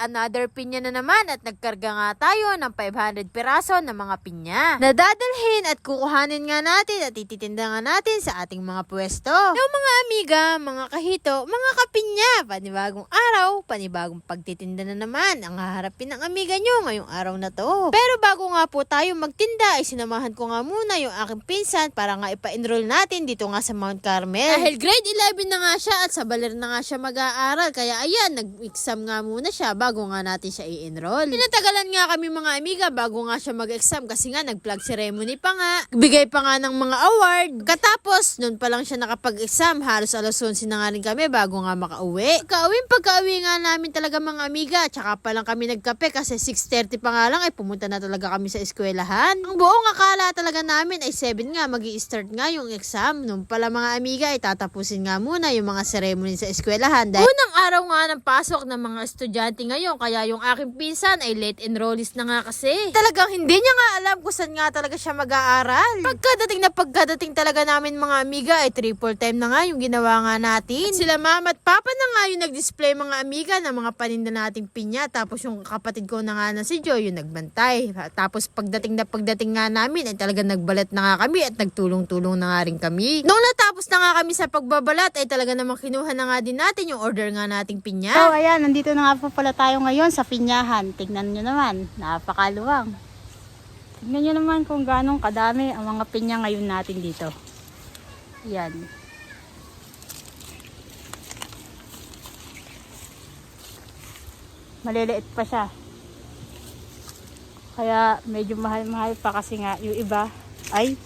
another pinya na naman at nagkarga nga tayo ng 500 piraso ng mga pinya. Nadadalhin at kukuhanin nga natin at ititinda nga natin sa ating mga pwesto. Yung mga amiga, mga kahito, mga kapinya, panibagong araw, panibagong pagtitinda na naman ang haharapin ng amiga nyo ngayong araw na to. Pero bago nga po tayo magtinda, ay sinamahan ko nga muna yung aking pinsan para nga ipa-enroll natin dito nga sa Mount Carmel. Dahil grade 11 na nga siya at sa baler na nga siya mag-aaral. Kaya ayan, nag-exam nga muna siya bago nga natin siya i-enroll. Tinatagalan nga kami mga amiga bago nga siya mag-exam kasi nga nag-plug ceremony pa nga. Bigay pa nga ng mga award. Katapos, noon pa lang siya nakapag-exam. Halos alas 11 na nga rin kami bago nga makauwi. Pagka-uwi, pagka-uwi nga namin talaga mga amiga. Tsaka pa lang kami nagkape kasi 6.30 pa nga lang ay pumunta na talaga kami sa eskwelahan. Ang buong akala talaga namin ay 7 nga mag start nga yung exam. Nung pala mga amiga ay tatapusin nga muna yung mga ceremony sa eskwelahan. Dahil unang araw nga ng pasok ng mga estudyante ngayon kaya yung aking pinsan ay late enrollees na nga kasi. Talagang hindi niya nga alam kung saan nga talaga siya mag-aaral. Pagkadating na pagkadating talaga namin mga amiga ay triple time na nga yung ginawa nga natin. At sila mama at papa na nga yung nag-display mga amiga ng mga paninda nating pinya. Tapos yung kapatid ko na nga na si Joy yung nagbantay. Tapos pagdating na pagdating nga namin ay talaga nagbalat na nga kami at nagtulong-tulong na nga rin kami. Nung natapos na nga kami sa pagbabalat ay talaga namang kinuha na nga din natin yung order nga nating pinya. So, ayan, nandito na nga po pala tayo ngayon sa Pinyahan. Tignan nyo naman, napakaluwang. Tignan nyo naman kung ganong kadami ang mga pinya ngayon natin dito. Yan. Maliliit pa siya. Kaya medyo mahal-mahal pa kasi nga yung iba ay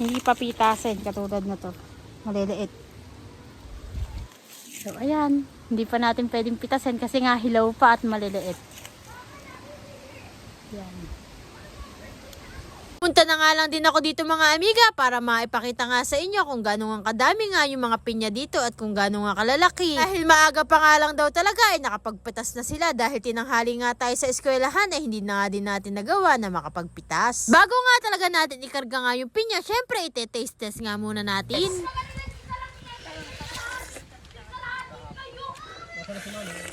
hindi pa pitasin katulad na to. Maliliit. So, ayan. Hindi pa natin pwedeng pitasin kasi nga hilaw pa at maliliit. Yan. Punta na nga lang din ako dito mga amiga para maipakita nga sa inyo kung gano'ng ang kadami nga yung mga pinya dito at kung gano'ng nga kalalaki. Dahil maaga pa nga lang daw talaga ay nakapagpitas na sila dahil tinanghali nga tayo sa eskwelahan ay hindi na nga din natin nagawa na makapagpitas. Bago nga talaga natin ikarga nga yung pinya, syempre ite-taste test nga muna natin. para final.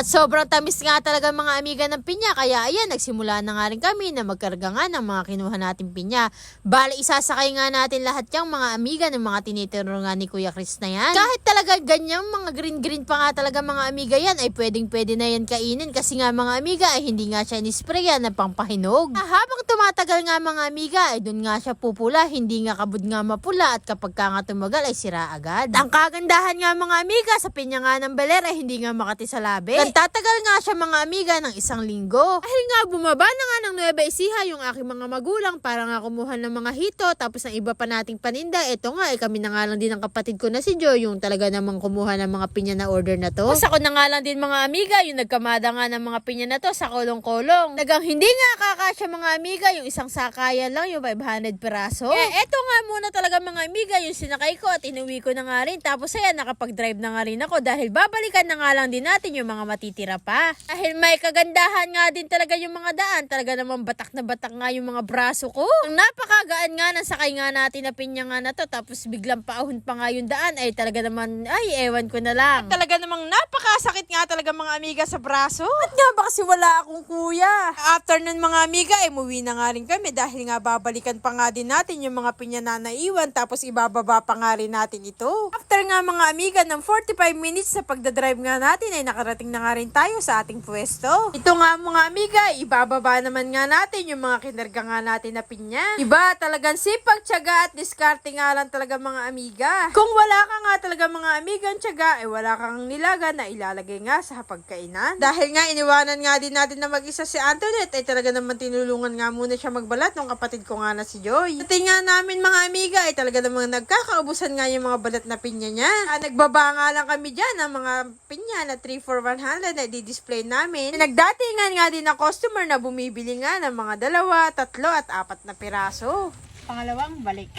At sobrang tamis nga talaga mga amiga ng pinya. Kaya ayan, nagsimula na nga rin kami na magkarga nga ng mga kinuha natin pinya. Bali, isasakay nga natin lahat yung mga amiga ng mga tinitiro nga ni Kuya Chris na yan. Kahit talaga ganyang mga green-green pa nga talaga mga amiga yan, ay pwedeng pwede na yan kainin. Kasi nga mga amiga ay hindi nga siya nisprayan na pangpahinog. Ah, habang tumatagal nga mga amiga, ay dun nga siya pupula. Hindi nga kabud nga mapula at kapag ka nga tumagal ay sira agad. Ang kagandahan nga mga amiga sa pinya nga ng beler ay hindi nga makati sa labi. Nagtatagal nga siya mga amiga ng isang linggo. Dahil nga bumaba na nga ng Nueva Ecija yung aking mga magulang para nga kumuha ng mga hito tapos ang iba pa nating paninda. Ito nga, eh, kami na nga lang din ng kapatid ko na si Joy yung talaga namang kumuha ng mga pinya na order na to. Tapos ako na nga lang din mga amiga yung nagkamada nga ng mga pinya na to sa kolong-kolong. Nagang hindi nga kakasya mga amiga yung isang sakayan lang yung 500 piraso. Eh, eto nga muna talaga mga amiga yung sinakay ko at inuwi ko na nga rin. Tapos ayan, nakapag-drive na nga rin ako dahil babalikan na nga lang din natin yung mga matitira pa. Dahil may kagandahan nga din talaga yung mga daan. Talaga naman batak na batak nga yung mga braso ko. Ang napakagaan nga ng sakay nga natin na pinya nga na to. Tapos biglang paahon pa nga yung daan. Ay talaga naman, ay ewan ko na lang. Talaga namang napakasakit nga talaga mga amiga sa braso. Ba't nga ba kasi wala akong kuya? After nun mga amiga, eh, muwi na nga rin kami dahil nga babalikan pa nga din natin yung mga pinya na naiwan tapos ibababa pa nga rin natin ito. After nga mga amiga ng 45 minutes sa pagdadrive nga natin ay nakarating na nga rin tayo sa ating pwesto. Ito nga mga amiga, ibababa naman nga natin yung mga kinarga nga natin na pinya. Iba talagang sipag, tiyaga at diskarte nga lang talaga mga amiga. Kung wala ka nga talaga mga amigang tiyaga, eh wala kang nilaga na ilalagay nga sa pagkainan. Dahil nga iniwanan nga din natin na mag-isa si Antoinette, ay talaga naman tinulungan nga muna siya magbalat ng kapatid ko nga na si Joy. Pati nga namin mga amiga, ay talaga namang nagkakaubusan nga yung mga balat na pinya niya. Ah, nagbaba nga lang kami dyan ng mga pinya na 3 for 100 na di-display namin. Nagdatingan nga din ng customer na bumibili nga ng mga dalawa, tatlo at apat na piraso. Pangalawang balik.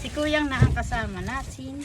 Si Kuyang na ang kasama natin.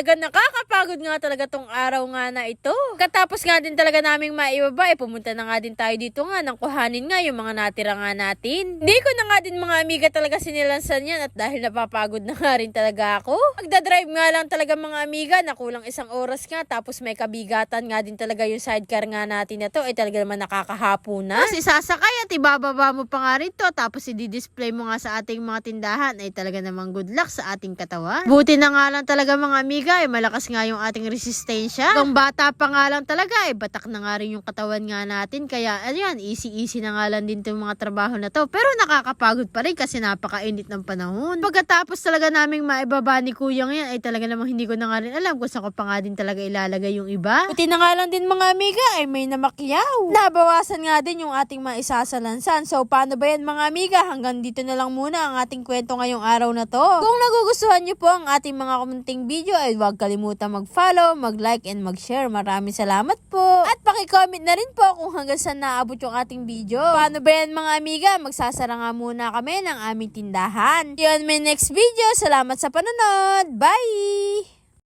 Talaga nakakapagod nga talaga tong araw nga na ito. Katapos nga din talaga naming maibaba, eh, pumunta na nga din tayo dito nga nang kuhanin nga yung mga natira nga natin. Hindi ko na nga din mga amiga talaga sinilansan yan at dahil napapagod na nga rin talaga ako. Magdadrive nga lang talaga mga amiga, nakulang isang oras nga tapos may kabigatan nga din talaga yung sidecar nga natin na to, eh talaga naman nakakahapo na. Tapos isasakay at ibababa mo pa nga rito tapos i-display mo nga sa ating mga tindahan ay talaga namang good luck sa ating katawan. Buti na nga lang talaga mga amiga ay malakas nga yung ating resistensya. Kung bata pa nga lang talaga ay batak na nga rin yung katawan nga natin kaya ayan easy-easy na nga lang din itong mga trabaho na to. Pero nakakapagod pa rin kasi napakainit ng panahon. Pagkatapos talaga naming maibaba ni kuya ngayon ay talaga namang hindi ko na nga rin alam kung saan ko pa nga din talaga ilalagay yung iba. Buti na nga lang din mga amiga ay may namakyaw. Nabawasan nga din yung ating maisasalansan. So paano ba yan mga amiga? Hanggang dito na lang muna ang ating kwento ngayong araw na to. Kung nagugustuhan nyo po ang ating mga kumunting video ay huwag kalimutan mag-follow, mag-like, and mag-share. Maraming salamat po. At pakicomment na rin po kung hanggang saan naabot yung ating video. Paano ba yan mga amiga? Magsasara nga muna kami ng aming tindahan. See you on my next video. Salamat sa panonood. Bye!